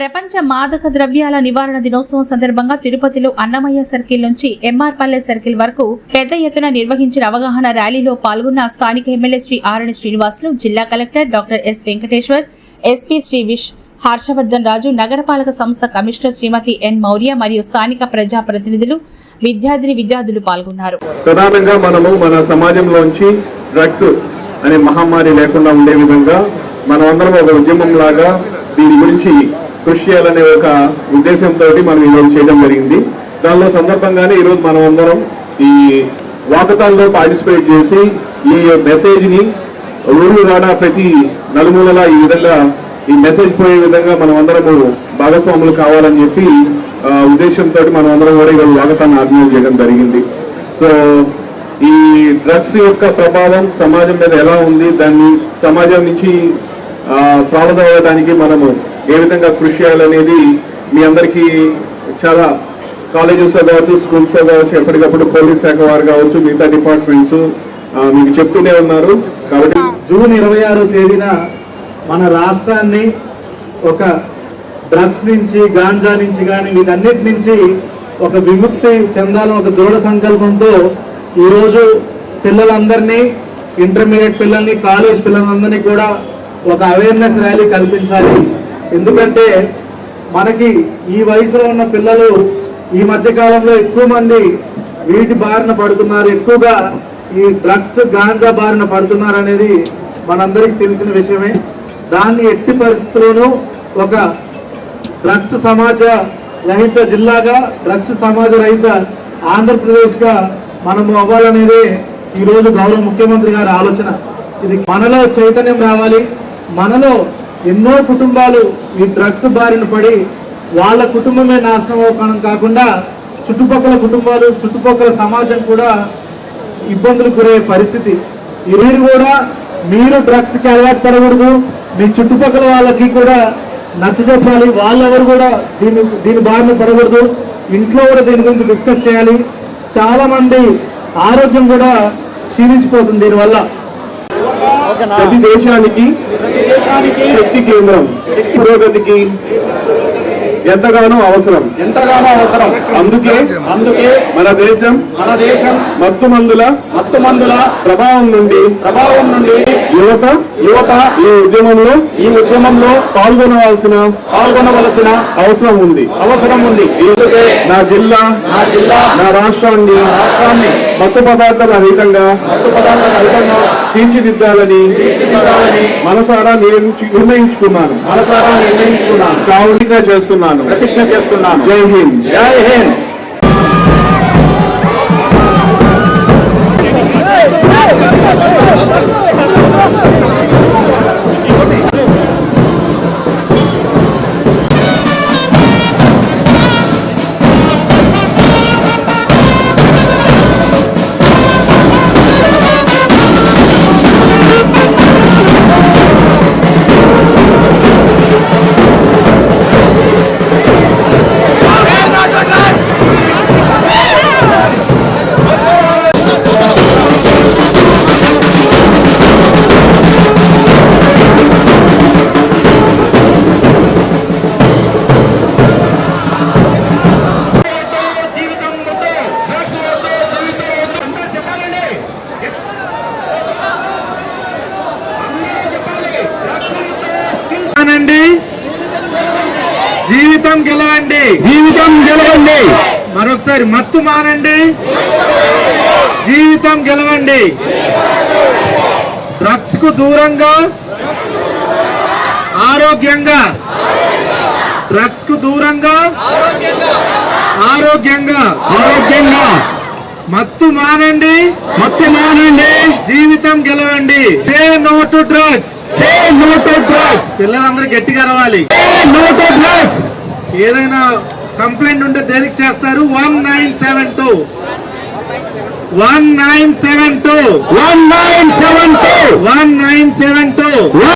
ప్రపంచ మాదక ద్రవ్యాల నివారణ దినోత్సవం సందర్భంగా తిరుపతిలో అన్నమయ్య సర్కిల్ నుంచి ఎంఆర్ పల్లె సర్కిల్ వరకు పెద్ద ఎత్తున నిర్వహించిన అవగాహన ర్యాలీలో పాల్గొన్న స్థానిక ఎమ్మెల్యే శ్రీ ఆరణి శ్రీనివాసులు జిల్లా collector doctor S Venkateswar SP Shri Vish Harshavardhan Raju నగరపాలక సంస్థ కమిషనర్ శ్రీమతి ఎన్ మౌర్య మరియు స్థానిక ప్రజా ప్రతినిధులు విద్యార్థిని విద్యార్థులు పాల్గొన్నారు. ప్రధానంగా మనము మన సమాజంలోంచి డ్రగ్స్ అనే మహమ్మారి లేకుండా ఉండే విధంగా మనం అందరం ఒక ఉద్యమం లాగా దీని గురించి కృషి చేయాలనే ఒక ఉద్దేశంతో మనం ఈరోజు చేయడం జరిగింది. దానిలో సందర్భంగానే ఈరోజు మనం అందరం ఈ వాకథాన్లో పార్టిసిపేట్ చేసి ఈ మెసేజ్ని ఊరు రాడా ప్రతి నలుమూలలా ఈ విధంగా ఈ మెసేజ్ పోయే విధంగా మనం అందరము భాగస్వాములు కావాలని చెప్పి ఉద్దేశంతో మనం అందరం కూడా ఈరోజు వాకథాన్ని ఆర్గనైజ్ చేయడం జరిగింది. సో ఈ డ్రగ్స్ యొక్క ప్రభావం సమాజం మీద ఎలా ఉంది? దాన్ని సమాజం నుంచి ప్రాణం అవ్వడానికి మనము ఏ విధంగా కృషి చేయాలనేది మీ అందరికీ చాలా కాలేజెస్లో కావచ్చు స్కూల్స్లో కావచ్చు ఎప్పటికప్పుడు పోలీస్ శాఖ వారు కావచ్చు మిగతా డిపార్ట్మెంట్స్ మీకు చెప్తూనే ఉన్నారు. కాబట్టి జూన్ ఇరవై ఆరో తేదీన మన రాష్ట్రాన్ని ఒక డ్రగ్స్ నుంచి గాంజా నుంచి కానీ వీటన్నిటి నుంచి ఒక విముక్తి చెందాలని ఒక దృఢ సంకల్పంతో ఈరోజు పిల్లలందరినీ ఇంటర్మీడియట్ పిల్లల్ని కాలేజ్ పిల్లలందరినీ కూడా ఒక అవేర్నెస్ ర్యాలీ కల్పించాలి. ఎందుకంటే మనకి ఈ వయసులో ఉన్న పిల్లలు ఈ మధ్య కాలంలో ఎక్కువ మంది వీటి బారిన పడుతున్నారు. ఎక్కువగా ఈ డ్రగ్స్ గాంజా బారిన పడుతున్నారు అనేది మనందరికీ తెలిసిన విషయమే. దాన్ని ఎట్టి పరిస్థితుల్లోనూ ఒక డ్రగ్స్ సమాజ రహిత జిల్లాగా డ్రగ్స్ సమాజ రహిత ఆంధ్రప్రదేశ్గా మనము అవ్వాలనేదే ఈరోజు గౌరవ ముఖ్యమంత్రి గారి ఆలోచన. ఇది మనలో చైతన్యం రావాలి. మనలో ఎన్నో కుటుంబాలు ఈ డ్రగ్స్ బారిన పడి వాళ్ళ కుటుంబమే నాశనం అవ్వడం కాకుండా చుట్టుపక్కల కుటుంబాలు చుట్టుపక్కల సమాజం కూడా ఇబ్బందులు గురయ్యే పరిస్థితి. మీరు కూడా మీరు డ్రగ్స్కి అలవాటు పడకూడదు. మీ చుట్టుపక్కల వాళ్ళకి కూడా నచ్చజెప్పాలి వాళ్ళెవరు కూడా దీని దీని బారిన పడకూడదు. ఇంట్లో కూడా దీని గురించి డిస్కస్ చేయాలి. చాలామంది ఆరోగ్యం కూడా క్షీణించిపోతుంది దీనివల్ల. ప్రతి దేశానికి శక్తి కేంద్రం. పురోగతికి ఎంతగానో అవసరం. ఎంతగానో అవసరం. అందుకే అందుకే మన దేశం మన దేశం మత్తు మందుల మత్తు మందుల ప్రభావం నుండి ప్రభావం నుండి యువత యువత ఈ ఉద్యమంలో ఈ ఉద్యమంలో పాల్గొనవలసిన పాల్గొనవలసిన అవసరం ఉంది. అవసరం ఉంది. నా జిల్లా నా జిల్లా నా రాష్ట్రాన్ని రాష్ట్రాన్ని మత్తు పదార్థాల రహితంగా మత్తు పదార్థాల రహితంగా తీర్చిదిద్దాలని తీర్చిదిద్దాలని మనసారా నిర్ణయించు- నిర్ణయించుకున్నాను. మనసారా నిర్ణయించుకున్నాను. కావునిగా చేస్తున్నాను. ప్రతిజ్ఞ చేస్తున్నాను. జై హింద్. జై హింద్. మానండి జీవితం గెలవండి. జీవితం గెలవండి. మరొకసారి మత్తు మానండి. జీవితం గెలవండి. డ్రగ్స్కు దూరంగా ఆరోగ్యంగా డ్రగ్స్కు దూరంగా ఆరోగ్యంగా. ఆరోగ్యంగా. మత్తు మానండి. మత్తు మానండి. జీవితం గెలవండి. Say no to drugs. పిల్లలందరూ గట్టిగా రావాలి. ఏదైనా కంప్లైంట్ ఉంటే దేనికి చేస్తారు? One nine seven two one nine seven two one nine seven two one nine seven two